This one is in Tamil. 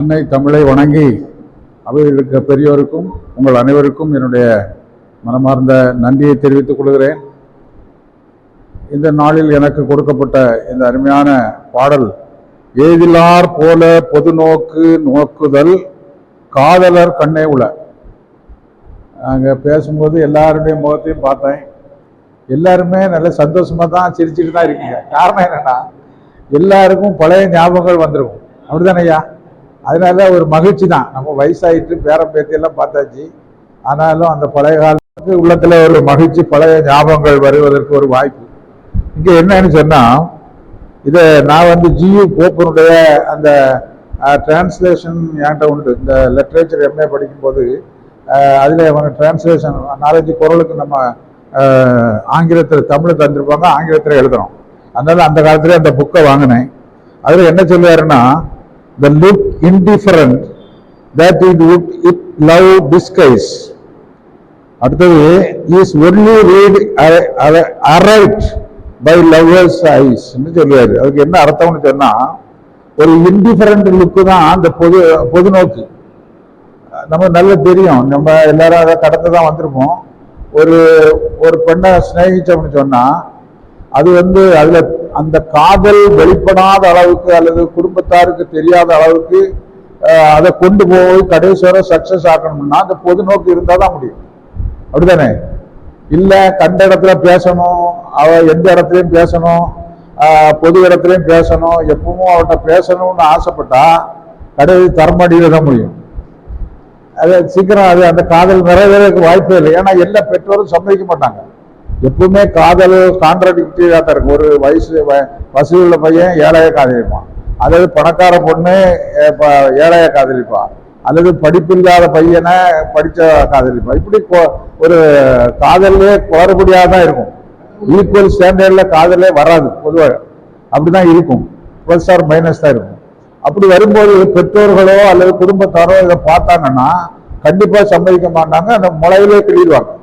அன்னை தமிழை வணங்கி அவையில் இருக்க பெரியோருக்கும் உங்கள் அனைவருக்கும் என்னுடைய மனமார்ந்த நன்றியை தெரிவித்துக் கொள்கிறேன். இந்த நாளில் எனக்கு கொடுக்கப்பட்ட இந்த அருமையான பாடல் ஏதிலார் போல பொது நோக்கு நோக்குதல் காதலர் கண்ணே உள அங்கே பேசும்போது எல்லாருடைய முகத்தையும் பார்த்தேன். எல்லாருமே நல்ல சந்தோஷமா தான் சிரிச்சுட்டு தான் இருக்கீங்க. காரணம் என்னென்னா எல்லாருக்கும் பழைய ஞாபகங்கள் வந்திருக்கும் அப்படிதானே ஐயா? அதனால ஒரு மகிழ்ச்சி தான் நம்ம வயசாயிட்டு பேரம் பேத்தி பார்த்தாச்சு. ஆனாலும் அந்த பழைய காலத்துக்கு உள்ளத்தில் ஒரு மகிழ்ச்சி பழைய ஞாபகங்கள் வருவதற்கு ஒரு வாய்ப்பு. இங்கே என்னன்னு சொன்னால் இதை நான் வந்து ஜியு போப்பனுடைய அந்த டிரான்ஸ்லேஷன் என்கிட்ட உண்டு. இந்த லிட்ரேச்சர் எம்ஏ படிக்கும்போது அதில் அவங்க டிரான்ஸ்லேஷன் நாலஞ்சு குரலுக்கு நம்ம ஆங்கிலத்தில் தமிழ் தந்திருப்பாங்க ஆங்கிலத்தில் எழுதுகிறோம் அதனால அந்த காலத்துல அந்த புக்கை வாங்கினேன். அதில் என்ன சொல்லுவாருன்னா the look indifferent that it would it love disguise அடுத்தது is only read aright by lovers eyes சொல்லுவாரு அதுக்கு என்ன அர்த்தம்னு சொன்னா ஒரு இன்டிஃபரண்ட் லுக்கு தான் அந்த பொது பொது நோக்கு. நம்ம நல்லா தெரியும். நம்ம எல்லாரும் அதை கடந்து தான் வந்திருப்போம். ஒரு ஒரு பெண்ணை சிநேகிச்சோம்னு சொன்னா அது வந்து அதுல அந்த காதல் வெளிப்படாத அளவுக்கு அல்லது குடும்பத்தாருக்கு தெரியாத அளவுக்கு அதை கொண்டு போய் கடைசி வரை சக்சஸ் ஆக்கணும்னா அந்த பொது நோக்கு இருந்தால் தான் முடியும். அப்படிதானே இல்லை கண்ட இடத்துல பேசணும் அவ எந்த இடத்துலையும் பேசணும் பொது இடத்துலையும் பேசணும் எப்பவும் அவட்ட பேசணும்னு ஆசைப்பட்டா கடைசி தரமடியில தான் முடியும். அது சீக்கிரம் அது அந்த காதல் நிறைவேறதுக்கு வாய்ப்பே இல்லை. ஏன்னா எல்லா பெற்றோரும் சம்மதிக்க மாட்டாங்க. எப்பவுமே காதல் கான்ட்ராடிக்டரியா தான் இருக்கும். ஒரு வயசு வ- வசதி உள்ள பையன் ஏழைய காதலிப்பான். அல்லது பணக்கார பொண்ணு ஏழைய காதலிப்பான் அல்லது படிப்பில்லாத பையனை படித்த காதலிப்பான் இப்படி ஒரு காதலே குளறுபடியாக தான் இருக்கும். ஈக்குவல் ஸ்டாண்டர்டில் காதலே வராது பொதுவாக அப்படிதான் இருக்கும். ப்ளஸ் ஆர் மைனஸ் தான் இருக்கும். அப்படி வரும்போது பெற்றோர்களோ அல்லது குடும்பத்தாரோ இதை பார்த்தாங்கன்னா கண்டிப்பாக சம்மதிக்க மாட்டாங்க. அந்த முளையிலே கிளிடுவாங்க